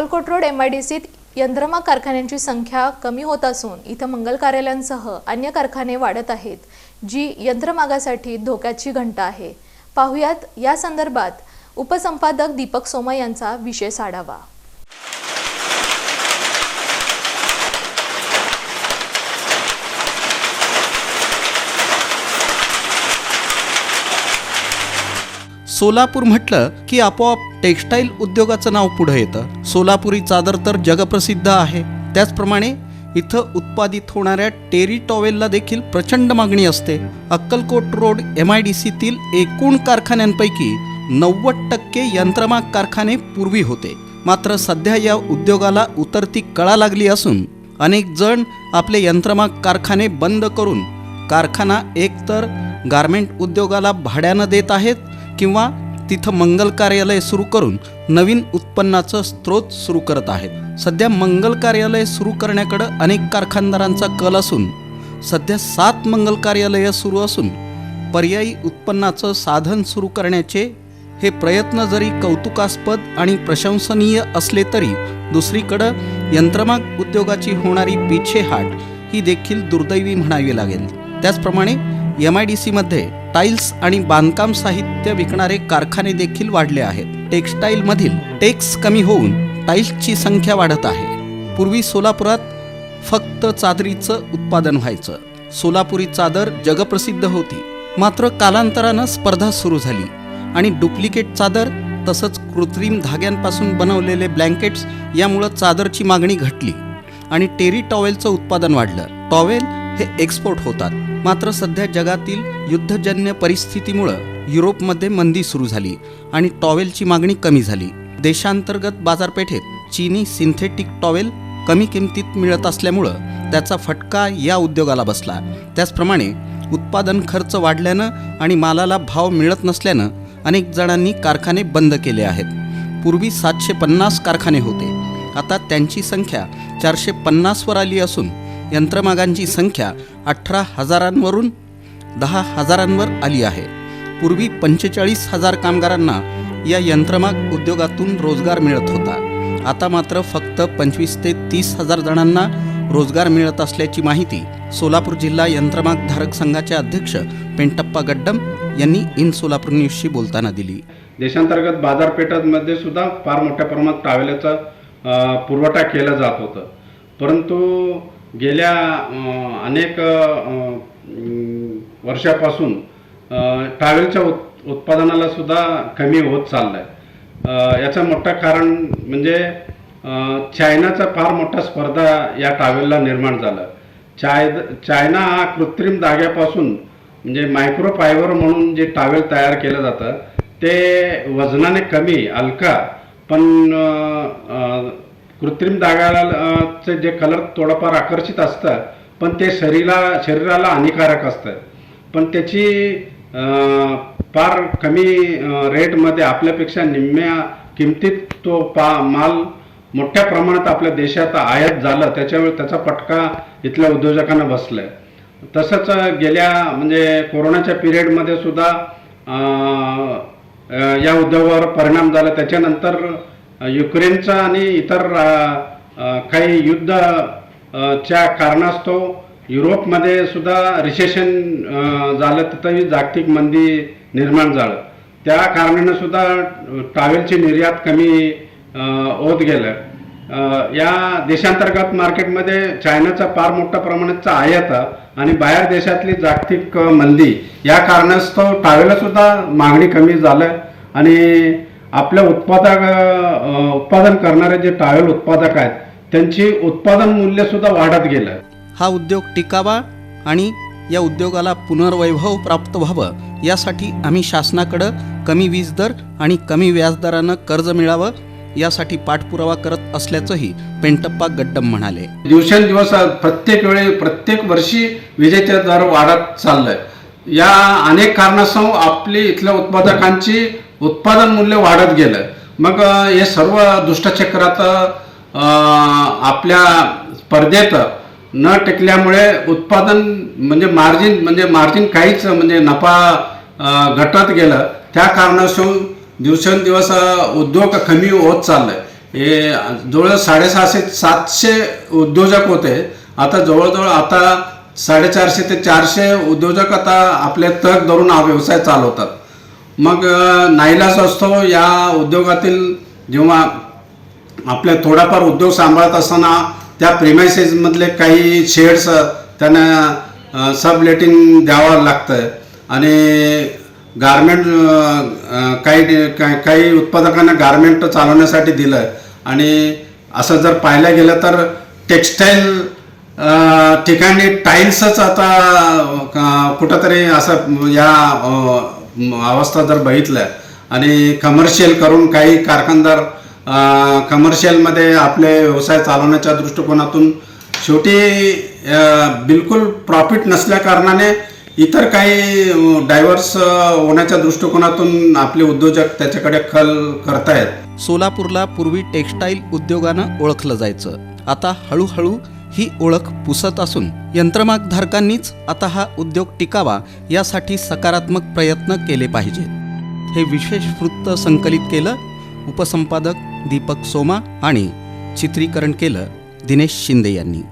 Akkalkot road M I D सीत यंत्रमाग कारखान्यांची संख्या कमी होत असून इथं मंगल कार्यालयांसह अन्य कारखाने वाढत आहेत जी यंत्रमागासाठी धोक्याची घंटा आहे. पाहुयात या संदर्भात उपसंपादक दीपक सोमा यांचा विशेष आढावा. सोलापूर म्हटलं की आपोआप टेक्स्टाईल उद्योगाचं नाव पुढं येतं. सोलापुरी चादर तर जगप्रसिद्ध आहे. त्याचप्रमाणे इथं उत्पादित होणाऱ्या टेरी टॉवेलला देखील प्रचंड मागणी असते. Akkalkot road M I D सीतील एकूण कारखान्यांपैकी नव्वद टक्के यंत्रमाग कारखाने पूर्वी होते. मात्र सध्या या उद्योगाला उतरती कळा लागली असून अनेक जण आपले यंत्रमाग कारखाने बंद करून कारखाना एकतर गारमेंट उद्योगाला भाड्यानं देत आहेत किंवा तिथं मंगल कार्यालय सुरू करून नवीन उत्पन्नाचं स्रोत सुरू करत आहेत. सध्या मंगल कार्यालय सुरू करण्याकडं अनेक कारखानदारांचा कल असून सध्या सात मंगल कार्यालयं सुरू असून पर्यायी उत्पन्नाचं साधन सुरू करण्याचे हे प्रयत्न जरी कौतुकास्पद आणि प्रशंसनीय असले तरी दुसरीकडं यंत्रमाग उद्योगाची होणारी पिछेहाट ही देखील दुर्दैवी म्हणावी लागेल. त्याचप्रमाणे एम आय डी सीमध्ये टाईल्स आणि बांधकाम साहित्य विकणारे कारखाने देखील वाढले आहेत. टेक्स्टाईलमधील टेक्स कमी होऊन टाईल्सची संख्या वाढत आहे. पूर्वी सोलापुरात फक्त चादरीचं उत्पादन व्हायचं. सोलापुरी चादर जगप्रसिद्ध होती. मात्र कालांतरानं स्पर्धा सुरू झाली आणि डुप्लिकेट चादर तसंच कृत्रिम धाग्यांपासून बनवलेले ब्लँकेट्स यामुळं चादरची मागणी घटली आणि टेरी टॉवेलचं उत्पादन वाढलं. टॉवेल हे एक्सपोर्ट होतात. मात्र सध्या जगातील युद्धजन्य परिस्थितीमुळं युरोपमध्ये मंदी सुरू झाली आणि टॉवेलची मागणी कमी झाली. देशांतर्गत बाजारपेठेत चीनी सिंथेटिक टॉवेल कमी किमतीत मिळत असल्यामुळं त्याचा फटका या उद्योगाला बसला. त्याचप्रमाणे उत्पादन खर्च वाढल्यानं आणि मालाला भाव मिळत नसल्यानं अनेक जणांनी कारखाने बंद केले आहेत. पूर्वी सातशे पन्नास कारखाने होते. आता त्यांची संख्या चारशे पन्नासवर आली असून यंत्रमागांची संख्या अठरा हजारांवरून दहा हजारांवर आली आहे. पूर्वी पंचेचाळीस हजार कामगारांना या यंत्रमाग उद्योगातून रोजगार मिळत होता. आता मात्र फक्त पंचवीस ते तीस हजार जणांना रोजगार मिळत असल्याची माहिती सोलापूर जिल्हा यंत्रमाग धारक संघाचे अध्यक्ष पेंटप्पा गड्डम यांनी इन सोलापूर न्यूजशी बोलताना दिली. देशांतर्गत बाजारपेठांमध्ये सुद्धा फार मोठ्या प्रमाणात ट्रॅव्हलचा पुरवठा केला जात होता. परंतु गेल्या अनेक वर्षापासून ट्रॅव्हलच्या उत् उत्पादनाला सुद्धा कमी होत चाललं आहे याचं मोठं कारण म्हणजे चायनाचा फार मोठा स्पर्धा या ट्रॅव्हलला निर्माण झाला. चाय चायना हा कृत्रिम धाग्यापासून म्हणजे मायक्रो फायबर म्हणून जे टावेल तयार केलं जातं ते वजनाने कमी हलका पण कृत्रिम धाग्याला जे कलर थोडंफार आकर्षित असतं पण ते शरीरा शरीराला हानिकारक असतं. पण त्याची फार कमी रेटमध्ये आपल्यापेक्षा निम्म्या किमतीत तो पा माल मोठ्या प्रमाणात आपल्या देशात आयात झालं त्याच्यावेळी त्याचा फटका इथल्या उद्योजकांना बसलाय. तसंच गेल्या म्हणजे कोरोनाच्या पिरियडमध्ये सुद्धा या उद्योगावर परिणाम झाला. त्याच्यानंतर युक्रेनचा आणि इतर काही युद्ध च्या कारणास्तव युरोपमध्ये सुद्धा रिसेशन झालं तिथंही जागतिक मंदी निर्माण झालं. त्या कारणानं सुद्धा ट्रॅव्हलची निर्यात कमी होत गेलं. या देशांतर्गत मार्केटमध्ये चायनाचा फार मोठ्या प्रमाणाचा आयात आणि बाहेर देशातली जागतिक मंदी या कारणास्तव ट्रॅव्हलला मागणी कमी झालं आणि आपल्या उत्पादक उत्पादन करणारे जे ट्रॅव्हल उत्पादक आहेत त्यांची उत्पादन मूल्य सुद्धा वाढत गेलं हा उद्योग टिकावा आणि या उद्योगाला पुनर्वैभव प्राप्त व्हावं यासाठी आम्ही शासनाकडं कमी वीज दर आणि कमी व्याजदरानं कर्ज मिळावं यासाठी पाठपुरावा करत असल्याचंही पेंटप्पा गड्डम म्हणाले. दिवसेंदिवस प्रत्येक वेळी प्रत्येक वर्षी विजेचे दर वाढत चाललंय. या अनेक कारणास्तव आपली इथल्या उत्पादकांची उत्पादन मूल्य वाढत गेलं. मग हे सर्व दुष्टचक्रात आपल्या स्पर्धेत न टिकल्यामुळे उत्पादन म्हणजे मार्जिन म्हणजे मार्जिन काहीच म्हणजे नफा घटत गेलं. त्या कारणास्तव दिवसेंदिवस उद्योग कमी होत चाललंय. हे जवळ साडेसहाशे सातशे उद्योजक होते. आता जवळजवळ आता साडेचारशे ते चारशे उद्योजक आता आपले तग धरून हा व्यवसाय चालवतात. मग अ, नाईलाज असतो या उद्योगातील जेव्हा आपल्या थोडाफार उद्योग सांभाळत असताना त्या प्रेमायसेसमधले काही शेड्स त्यांना सबलेटिंग द्यावं लागतं आणि गारमेंट काही काही- उत्पादकांना गारमेंट चालवण्यासाठी दिलं आणि असं जर पाहायला गेलं तर टेक्स्टाईल ठिकाणी टाईल्सच आता कुठंतरी असं या अवस्था जर बघितल्या आणि कमर्शियल करून काही कारखानदार कमर्शियलमध्ये आपले व्यवसाय चालवण्याच्या दृष्टिकोनातून शेवटी बिलकुल प्रॉफिट नसल्या कारणाने इतर काही डायव्हर्स होण्याच्या दृष्टिकोनातून आपले उद्योजक त्याच्याकडे खल करतायत. सोलापूरला पूर्वी टेक्स्टाईल उद्योगानं ओळखलं जायचं. आता हळूहळू ही ओळख पुसत असून यंत्रमागधारकांनीच आता हा उद्योग टिकावा यासाठी सकारात्मक प्रयत्न केले पाहिजेत. हे विशेष वृत्त संकलित केलं उपसंपादक दीपक सोमा आणि चित्रीकरण केलं दिनेश शिंदे यांनी.